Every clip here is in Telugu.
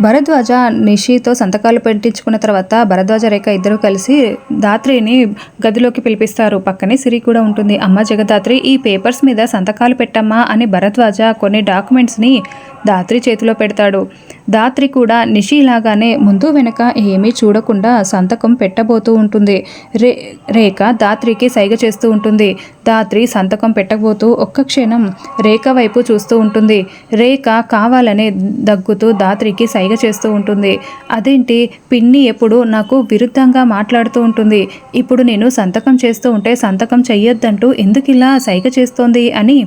భరద్వాజ నిషితో సంతకాలు పెట్టించుకున్న తర్వాత భరద్వాజ రేఖ ఇద్దరూ కలిసి దాత్రిని గదిలోకి పిలిపిస్తారు. పక్కనే సిరి కూడా ఉంటుంది. అమ్మ జగదాత్రి ఈ పేపర్స్ మీద సంతకాలు పెట్టమ్మా అని భరద్వాజ కొన్ని డాక్యుమెంట్స్ని దాత్రి చేతిలో పెడతాడు. దాత్రి కూడా నిషి లాగానే ముందు వెనక ఏమీ చూడకుండా సంతకం పెట్టబోతూ ఉంటుంది. రే రేఖ దాత్రికి సైగ చేస్తూ ఉంటుంది. దాత్రి సంతకం పెట్టబోతూ ఒక్క క్షణం రేఖ వైపు చూస్తూ ఉంటుంది. రేఖ కావాలనే దగ్గుతూ దాత్రికి సైగ చేస్తూ ఉంటుంది. అదేంటి? పిన్ని ఎప్పుడు నాకు విరుద్ధంగా మాట్లాడుతూ ఉంటుంది. ఇప్పుడు నేను సంతకం చేస్తూ ఉంటే సంతకం చెయ్యొద్దంటూ ఎందుకు ఇలా సైగ చేస్తోంది అని?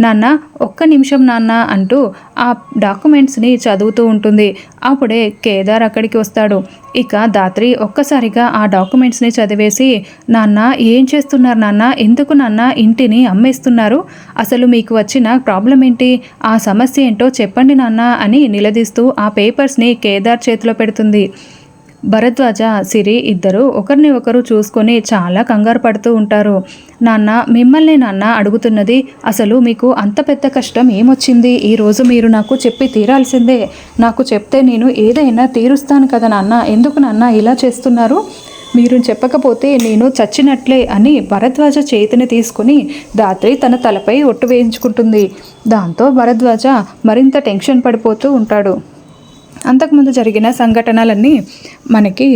నాన్న ఒక్క నిమిషం నాన్న అంటూ ఆ డాక్యుమెంట్స్ని చదువుతూ ఉంటుంది. అప్పుడే కేదార్ అక్కడికి వస్తాడు. ఇక దాత్రి ఒక్కసారిగా ఆ డాక్యుమెంట్స్ని చదివేసి నాన్న ఏం చేస్తున్నారు నాన్న? ఎందుకు నాన్న ఇంటిని అమ్మేస్తున్నారు? అసలు మీకు వచ్చిన ప్రాబ్లం ఏంటి ఆ సమస్య ఏంటో చెప్పండి నాన్న అని నిలదీస్తూ ఆ పేపర్స్ని కేదార్ చేతిలో పెడుతుంది భరద్వాజ సిరి ఇద్దరు ఒకరిని ఒకరు చూసుకొని చాలా కంగారు పడుతూ ఉంటారు. నాన్న మిమ్మల్ని నాన్న అడుగుతున్నది అసలు మీకు అంత పెద్ద కష్టం ఏమొచ్చింది? ఈరోజు మీరు నాకు చెప్పి తీరాల్సిందే. నాకు చెప్తే నేను ఏదైనా తీరుస్తాను కదా నాన్న? ఎందుకు నాన్న ఇలా చేస్తున్నారు? మీరు చెప్పకపోతే నేను చచ్చినట్లే అని భరద్వాజ చేతిని తీసుకుని దాత్రి తన తలపై ఒట్టు వేయించుకుంటుంది. దాంతో భరద్వాజ మరింత టెన్షన్ పడిపోతూ ఉంటాడు. అంతకుముందు జరిగిన సంఘటనలన్నీ మనకి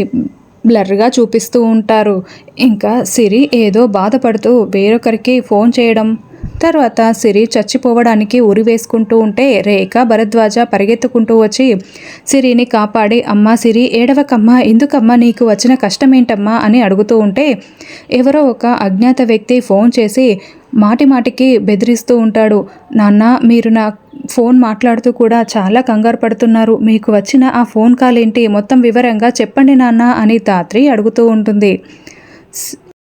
బ్లర్గా చూపిస్తూ ఉంటారు. ఇంకా సిరి ఏదో బాధపడుతూ వేరొకరికి ఫోన్ చేయడం తర్వాత సిరి చచ్చిపోవడానికి ఉరి వేసుకుంటూ ఉంటే రేఖ భరద్వాజ పరిగెత్తుకుంటూ వచ్చి సిరిని కాపాడి అమ్మా సిరి ఏడవకమ్మా ఎందుకమ్మా నీకు వచ్చిన కష్టమేంటమ్మా అని అడుగుతూ ఉంటే ఎవరో ఒక అజ్ఞాత వ్యక్తి ఫోన్ చేసి మాటి మాటికి బెదిరిస్తూ ఉంటాడు. నాన్న మీరు నా ఫోన్ మాట్లాడుతూ కూడా చాలా కంగారు పడుతున్నారు. మీకు వచ్చిన ఆ ఫోన్ కాల్ ఏంటి మొత్తం వివరంగా చెప్పండి నాన్న అని తాత్రి అడుగుతూ ఉంటుంది.